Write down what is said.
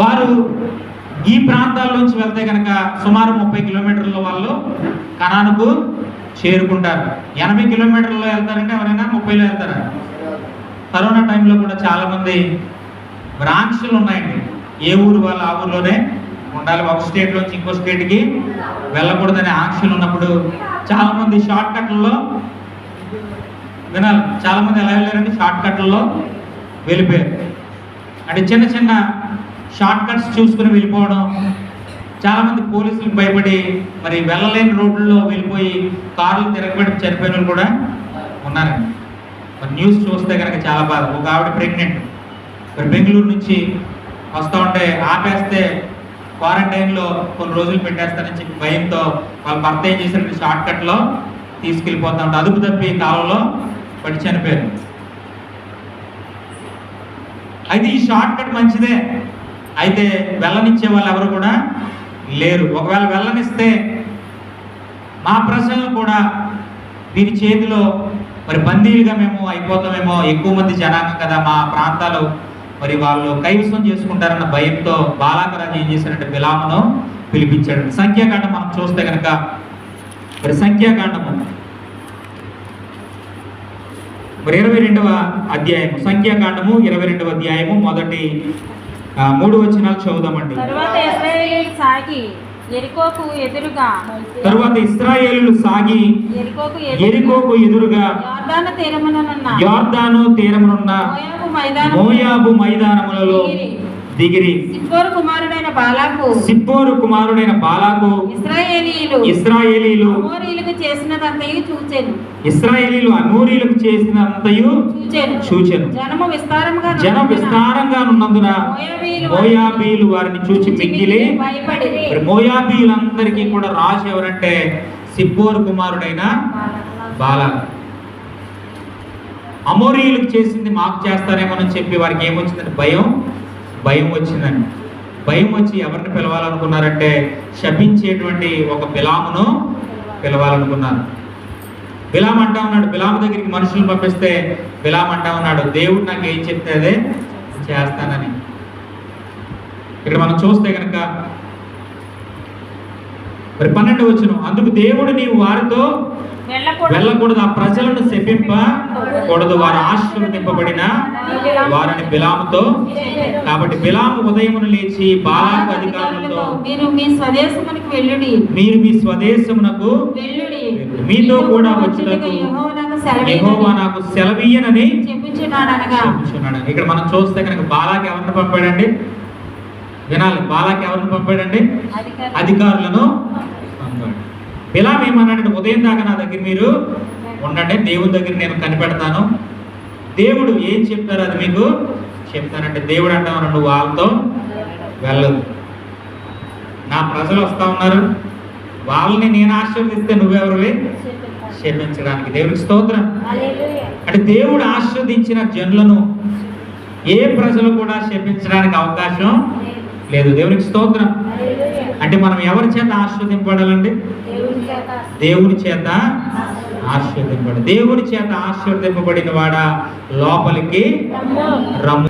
వారు ఈ ప్రాంతాల నుంచి వెళ్తే కనుక సుమారు ముప్పై కిలోమీటర్ల వాళ్ళు కనానుకు చేరుకుంటారు. ఎనభై కిలోమీటర్లో వెళ్తారంటే ఎవరైనా ముప్పైలో వెళ్తారా? కరోనా టైంలో కూడా చాలామంది బ్రాంచ్లు ఉన్నాయండి. ఏ ఊరు వాళ్ళు ఆ ఊర్లోనే ఉండాలి. ఒక స్టేట్ నుంచి ఇంకో స్టేట్కి వెళ్ళకూడదనే ఆంక్షలు ఉన్నప్పుడు చాలామంది షార్ట్ కట్లలో వినాలి చాలామంది ఎలా వెళ్ళారంటే షార్ట్ కట్లలో వెళ్ళిపోయారు. అంటే చిన్న చిన్న షార్ట్ కట్స్ చూసుకుని వెళ్ళిపోవడం చాలామంది పోలీసులకు భయపడి మరి వెళ్ళలేని రోడ్లలో వెళ్ళిపోయి కార్లు తిరగబడి చనిపోయిన వాళ్ళు కూడా ఉన్నారండి. మరి న్యూస్ చూస్తే కనుక చాలా బాధ. ఒక ఆవిడ ప్రెగ్నెంట్ మరి బెంగళూరు నుంచి వస్తూ ఉంటే ఆపేస్తే క్వారంటైన్లో కొన్ని రోజులు పెట్టేస్తారని చెప్పి భయంతో వాళ్ళ భర్త ఏం చేశారంటే షార్ట్ కట్లో తీసుకెళ్ళిపోతా ఉంటే అదుపు తప్పి కాలంలో పడి చనిపోయారు. అయితే ఈ షార్ట్ కట్ మంచిదే. అయితే వెళ్ళనిచ్చే వాళ్ళు ఎవరు కూడా లేరు. ఒకవేళ వెళ్ళనిస్తే మా ప్రజలను కూడా దీని చేతిలో మరి బందీలుగా మేము అయిపోతామేమో ఎక్కువ మంది జనాంగం కదా మా ప్రాంతాలు. మరి వాళ్ళు కైవసం చేసుకుంటారన్న భయంతో బాలాకరాజు ఏం చేశారంటే బిలామును పిలిపించాడు. సంఖ్యాకాండం మనం చూస్తే కనుక మరి సంఖ్యాకాండము మరి ఇరవై రెండవ అధ్యాయము సంఖ్యాకాండము ఇరవై రెండవ అధ్యాయము మొదటి మూడు వచనాలు చదువుదామండి. తరువాత ఇస్రాయేలు సాగి ఎరికోకు ఎదురుగా యోర్దాను తీరమునున్న మోయాబు మైదానములలో దిగిరి సిప్పోరు కుమారుడైన బాలాకు సిప్పోరు కుమారుడైన బాలాకు ఇశ్రాయేలీయులు ఇస్రాయేలీలు అమోరీయులకు చేసినదంతయు చూచెను. ఇస్రాయేలీలు అనూరీలకు చేసినంతయు చూచెను. చూచెను. జనము విస్తారముగా జనం విస్తారంగా ఉన్నందున మోయాబీలు వారిని చూచి మిక్కిలి మోయాబీలందరికీ కూడా రాజు ఎవరంటే సిబ్బోరు కుమారుడైన బాల అమోరీయులకు చేసింది మాకు చేస్తారేమోనని చెప్పి వారికి ఏమొచ్చిందంటే భయం. భయం వచ్చిందండి భయం వచ్చి ఎవరిని పిలవాలనుకున్నారంటే శపించేటువంటి ఒక బిలామును పిలవాలనుకున్నారు. బిలాం అంటా ఉన్నాడు బిలాం దగ్గరికి మనుషులు పంపిస్తే బిలాం అంటా ఉన్నాడు దేవుడు నాకు ఏం చెప్తే అదే చేస్తానని. ఇక్కడ మనం చూస్తే కనుక మరి పన్నెండు వచ్చిన అందుకు దేవుడు నీవు వారితో వెళ్ళకూడదు. ఆ ప్రజలను శపింపకూడదు. వారు ఆశీర్వదింపబడిన వారిని బిలాముతో. కాబట్టి బిలాము ఉదయమును లేచి బాలాకు అధికారులతో మీరు మీ స్వదేశమునికి వెళ్ళుడి. మీరు మీ స్వదేశమునకు వెళ్ళుడి. మీతో కూడా వచ్చుటకు యెహోవా నాకు సెలవీయనని చెప్పుచున్నాడు ఇక్కడ మనం చూస్తే కనుక బాలాకి ఎవరిని పంపాడండి? వినాలి. బాలాకి ఎవరిని పంపాడండి? అధికారి అధికారులను పంపాడు. బిలాం ఏమన్నాడంటే ఉదయం దాకా నా దగ్గర మీరు ఉండండి. దేవుని దగ్గర నేను కనిపెడతాను. దేవుడు ఏం చెప్తారు అది మీకు చెప్తానంటే దేవుడు అంటావు నువ్వు వాళ్ళతో వెళ్ళదు. నా ప్రజలు వస్తా ఉన్నారు. వాళ్ళని నేను ఆశీర్వదిస్తే నువ్వెవరివి? క్షమించడానికి దేవుడికి స్తోత్రం. అంటే దేవుడు ఆశీర్వదించిన జనులను ఏ ప్రజలు కూడా క్షమించడానికి అవకాశం లేదు. దేవునికి స్తోత్రం. అంటే మనం ఎవరి చేత ఆశీర్వదింపడాలండి దేవుని చేత. ఆశీర్వదింపడు దేవుని చేత ఆశీర్వదింపబడిన వాడ? లోపలికి రమ్ము.